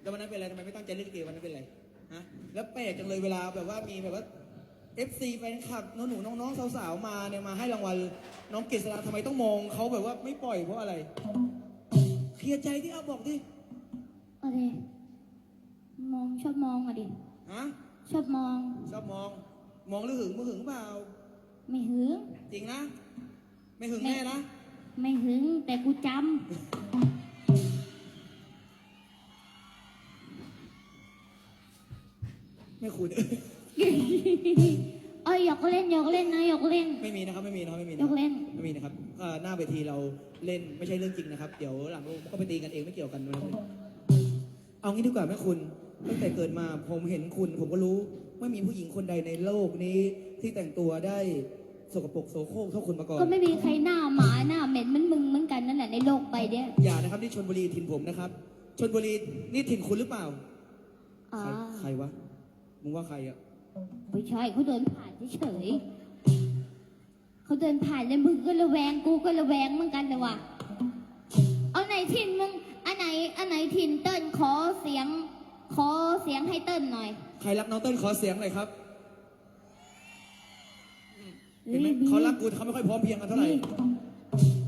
แล้ววันนั้นเป็นอะไรทำไมไม่ตั้งใจเล่นลิเกวันนั้นเป็นอะไรฮะแล้วแปลกจังเลยเวลาแบบว่ามีแบบว่า FC แฟนคลับน้องหนูน้องๆสาวๆมาเนี่ยมาให้รางวัลน้องกฤษณาทำไมต้องมองเขาแบบว่าไม่ปล่อยเพราะอะไรเคลียร์ใจที่เอาบอกดิอะไรมองชอบมองอะดิ ฮะชอบมอง ชอบมอง มองหรือหึงมือหึงเปล่าไม่หึง จริงนะ ไม่หึงแน่นะ ไม่หึงแต่กูจ ไม่คุณำเอ้ยหยอกเล่นหยอกเล่นนะหยอกเล่นไม่มีนะครับ ไม่มีนะครับไม่มีหยนะอกเล่น ไม่มีนะครับเอ่อหน้าเวทีเราเล่นไม่ใช่เรื่องจริงนะครับ เดี๋ยวหลังก็ไปตีกันเองไม่เกี่ยวกันนะครับเอางี้ดีกว่าแม่คุณตั้งแต่เกิดมาผมเห็นคุณ ผมก็รู้ไม่มีผู้หญิงคนใดในโลกนี้ ที่แต่งตัวได้สกปรกโสโครกเท่าคุณมาก่อน ก็ไม่มีใครหน้าหมาหน้าเหม็นเหมันมึงเหมือนกันนั่นแหละในโลกใบเนี้ยอย่านะครับที่ชนบุรีถิ่นผมนะครับชนบุรีนี่ถิ่นคุณหรือเปล่าอ่าใครใครวะ มึงว่าใครอะ ไม่ใช่เขาเดินผ่านเฉยๆเขาเดินผ่านแล้วมึงก็ระแวงกูก็ระแวงเหมือนกันเลยว่ะ เอาไหนถิ่นมึง อันไหน อันไหนถิ่นเติ้ลขอเสียง ขอเสียงให้เติ้ลหน่อย ใครรักน้องเต้นขอเสียงหน่อยครับ เห็นไหมฮ้ยบีเขารักกูแต่เขาไม่ค่อยพร้อมเพรียงกันเท่าไหร่บี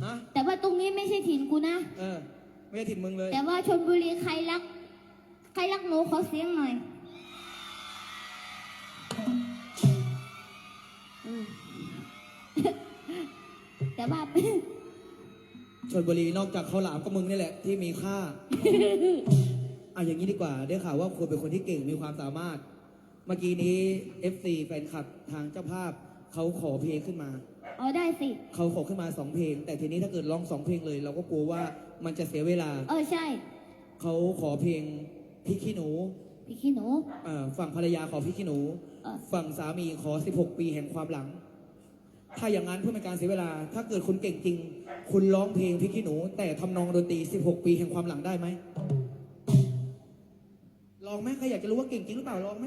ฮะ แต่ว่าตรงนี้ไม่ใช่ถิ่นกูนะ เออ ไม่ใช่ถิ่นมึงเลย แต่ว่าชนบุรีใครรัก ใครรักหนูขอเสียงหน่อย แต่ว่า ชนบุรีนอกจากข้าวหลามก็มึงนี่แหละที่มีค่า เอาอย่างนี้ดีกว่าได้ข่าวว่าคุณเป็นคนที่เก่งมีความสามารถ เมื่อกี้นี้ FC แฟนคลับทางเจ้าภาพเขาขอเพลงขึ้นมา เอาได้สิ เขาขอขึ้นมาสองเพลง แต่ทีนี้ถ้าเกิดร้องสองเพลงเลย เราก็กลัวว่ามันจะเสียเวลา เออใช่ เขาขอเพลงพี่ขี้หนูพี่ขี้หนู เอ่อฝั่งภรรยาขอพี่ขี้หนู เออ ฝั่งสามีขอ 16 ปีแห่งความหลัง ถ้าอย่างนั้นเพื่อเป็นการเสียเวลา ถ้าเกิดคุณเก่งจริง คุณร้องเพลงพี่ขี้หนู แต่ทำนองดนตรี 16 ปีแห่งความหลังได้ไหมลองไหมใครอยากจะรู้ว่าเก่งจริงหรือเปล่าลองไหม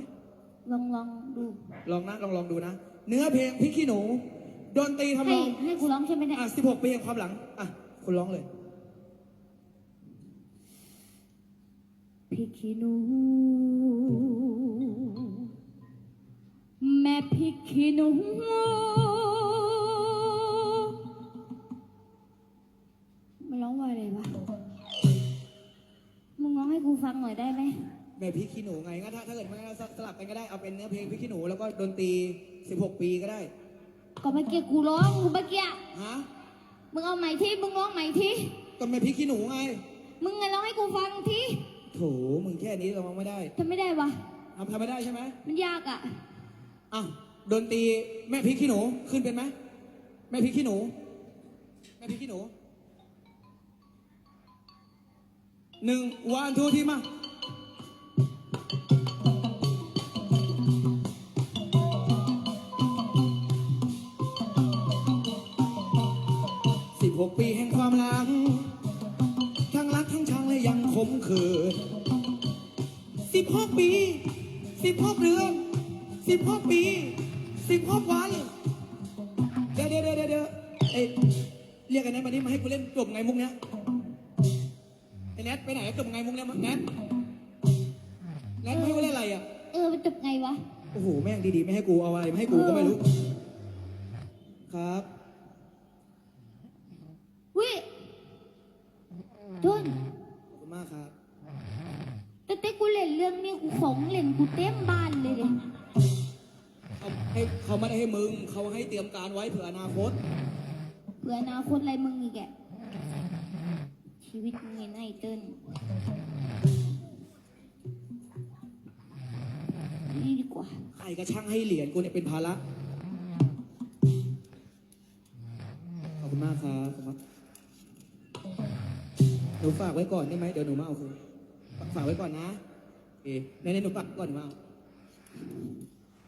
ลองลองดู ลองนะลองลองดูนะ เนื้อเพลงพี่ขี้หนู ดนตรีทำนให้องให้กูร้องใช่ไหมเนี่ย อะ16 ปีแห่งความหลัง อะ คุณร้องเลย พี่ขี้หนู แม่พี่ขี้หนูมัน แม่พี่ขี้หนูไงงั้นถ้าถ้าเกิดไม่งั้นสลับกันก็ได้เอาเป็นเนื้อเพลงพี่ขี้หนูแล้วก็ดนตรี 16 ปีก็ได้ก็เมื่อกี้กูร้องกูเมื่อกี้ฮะมึงเอาใหม่ที่มึงร้องใหม่ที่ก็แม่พี่ขี้หนูไงมึงไงร้องให้กูฟังที่โถมึงแค่นี้เราไม่ได้ทำไม่ได้วะทำทำไม่ได้ใช่ไหมมันยากอะอะดนตรีแม่พริกขี้หนูขึ้นเป็นไหมแม่พริกขี้หนู แม่พริกขี้หนูหนึ่งวันทูทีมา มขื่นสิบหกปีสิบหกเดือนสิบหกปีสิบหกวันเดี๋ยวเดี๋ยวเดี๋ยวเดี๋ยวเอ้ยเรียกไอ้แนทมาดิมาให้กูเล่นจบไงมุกเนี้ยไอ้แนทไปไหนจบไงมุกเนี้ยแนทแนทไม่ให้กูเล่นอะไรอะเออมันจบไงวะ โอ้โหแม่งดีๆไม่ให้กูเอาอะไรมาให้กูก็ไม่รู้ ครับ วิทุน ขอบคุณมากครับ แต่เต้กูเล่นเรื่องนี้กูขอ งเล่นกูเต็มบ้านเลยดิเขาให้เขาไม่ได้ให้มึง เขาให้เตรียมการไว้เผื่ออนาคต เผื่ออนาคตอะไรมึงอีกแกชีวิตมึงไงนายเติ้ลนี่ดีกว่า ใครก็ช่างให้เหรียญกูเนี่ยเป็นภาระ ขอบคุณมากครับขอบคุณมากหนูฝากไว้ก่อนได้ไหมเดี๋ยวหนูมาเอาคืนฝากไว้ก่อนนะ โอเคในในหนูฝากก่อนหนูมาเอา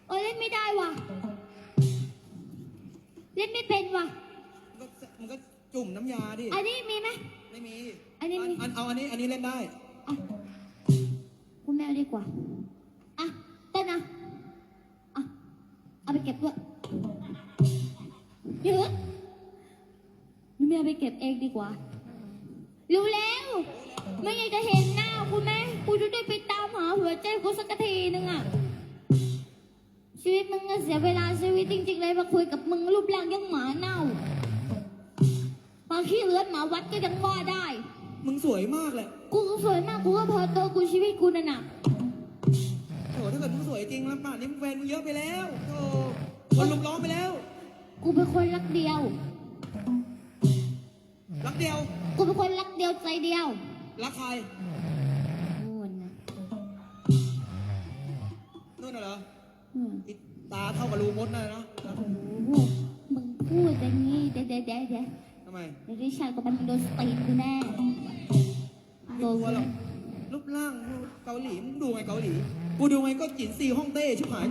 เออเล่นไม่ได้ว่ะ เล่นไม่เป็นว่ะ มันก็มันก็จุ่มน้ำยาดิ อันนี้มีไหม ไม่มีอันนี้มี อันเอาอันนี้อันนี้เล่นได้ อะคุณแมวดีกว่า อะเต้นนะอะ เอาไปเก็บด้วยเยอะหนูไม่เอาไปเก็บเองดีกว่า รู้แล้ว ไม่อยากจะเห็นหน้า คุณแม่กูจะได้ไปนึงอะชีวิตมึงอะเสียเวลาชีวิตจริง ๆ เลยมาคุยกับมึงรูปร่างยังหมาเน่าบางขี้เลือดหมาวัดก็ยังว่าได้ มึงสวยมากแหละกูก็สวยมากกูก็พอตัวกูชีวิตกูนั่นน่ะโอ้ถ้าเกิดมึงสวยจริงแล้วป่านนี้มึงแฟนมึงเยอะไปแล้วโอ้คนลุมล้อมไปแล้ว กูเป็นคนรักเดียว รักเดียว กูเป็นคนรักเดียวใจเดียว รักใคร อืมอีตาเท่ากับรูมดน่ะนะโอ้โหมึงพูดอย่างนี้เดี๋ยวเดี๋ยวเดี๋ยวเดี๋ยวทำไมเดี๋ยวดิฉันกับมันโดนสตีนกูแน่ไม่กลัวหรอกรูปร่างเกาหลีมึงดูไงเกาหลี กูดูไงก็จินซีฮ่องเต้ชิบหาย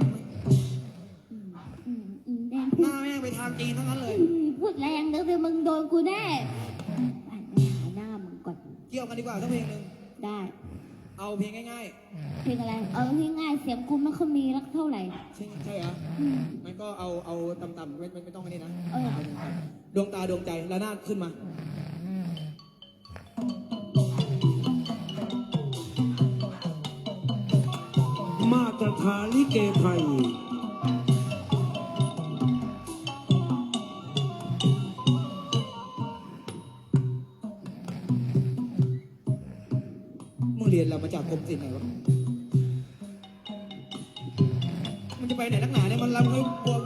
อืมอืมอืมแดงหพูดน้าแม่งไปทางจีนทั้งนั้นเลยอืมพูดแรงเดี๋ยวเดี๋ยวมึงโดนกูแน่อ่านไปหาหน้ามึงก่อน เกี่ยวกันดีกว่าสักเพลงหนึ่งได้ เอาเพลงง่ายเพลงอะไร เอาง่ายๆเสียงกูไม่ค่อยมีรักเท่าไหร่ ๆ ใช่ใช่เหรออืมมันก็เอาเอาต่ำๆไม่ไม่ไม่ต้องอันนี้นะเออาต่ำๆดวงตาดวงใจระนาดขึ้นมามาตรฐานลิเกไทย เรามาจากกรมศิลป์ไหนวะ มันจะไปไหนนักหนาเนี่ยมันรำเขาบวมป้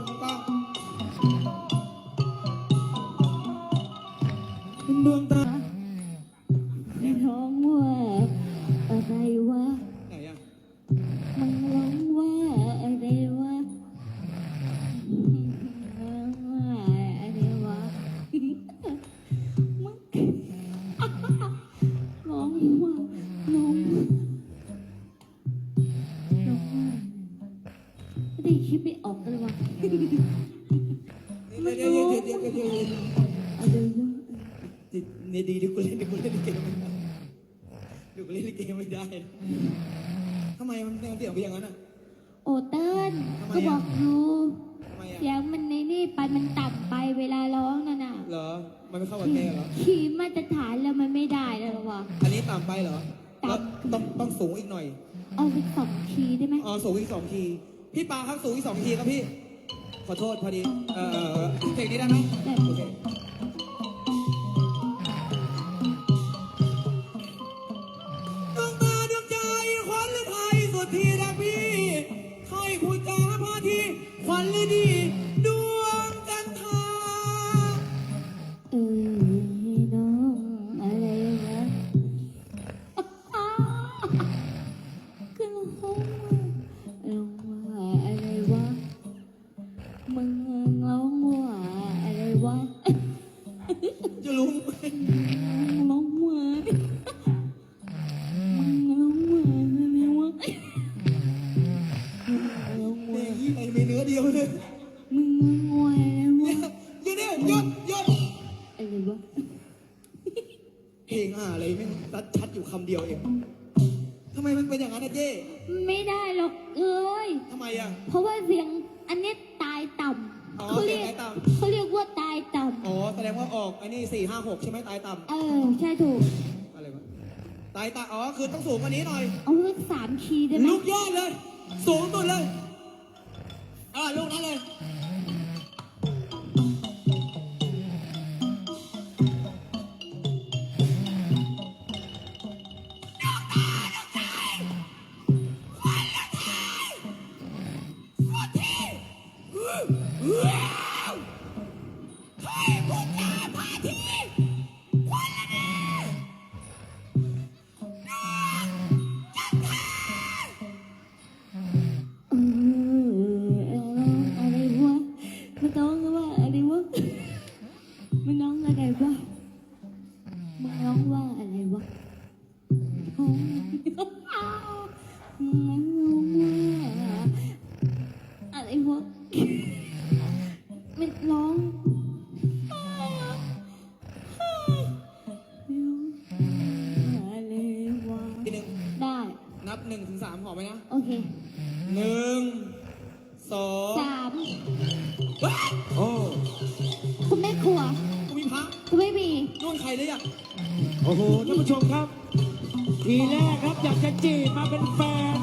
ทำไมมันเสียงเพียงนั้นอะโอเติ้ลทำไมอะก็บอกอยู่ทำไมอะเสียงมันในนี่ไปมันต่ำไปเวลาร้องนั่นน่ะเหรอ มันไม่เข้ากับเพลงเหรอ คีย์มาตรฐานแล้วมันไม่ได้แล้ววะ อันนี้ต่ำไปเหรอต่ำ แล้วต้องต้องสูงอีกหน่อย เอาไปสองคีย์ได้ไหมอ๋อสูงอีกสองที พี่ปาครับสูงอีกสองทีครับพี่ ขอโทษพอดี เออเออเออเพลงนี้ได้ไหมได้โอเค อย่างนั้นนะเจ้ไม่ได้หรอกเอ้ย ทำไมอะ เพราะว่าเสียงอันนี้ตายต่อ๋อำเขาเรียกเสียงตายต่ำ เขาเรียกว่าตายต่อ๋อแสดงว่าออกไอ้นี่สี่ห้าหกใช่ไหมตายต่ำเออ ใช่ถูกำอะไรวะตายต่ำอ๋อคือต้องสูงกว่านี้หน่อย เอาเลือกสามคีย์ได้ไหมลูกยอดเลย สูงสุดเลยอ่าลูกนั้นเลย เหนึ่งถึงสามหอมไหมนะโอเคหนึ่งสองสามว้ายโอ้คุณแม่ครัวกูมีพระคุณไม่มีนู่นใครเลยอะโอ้โหท่านผู้ชมครับ ทีแรกครับอยากจะจีบมาเป็นแฟน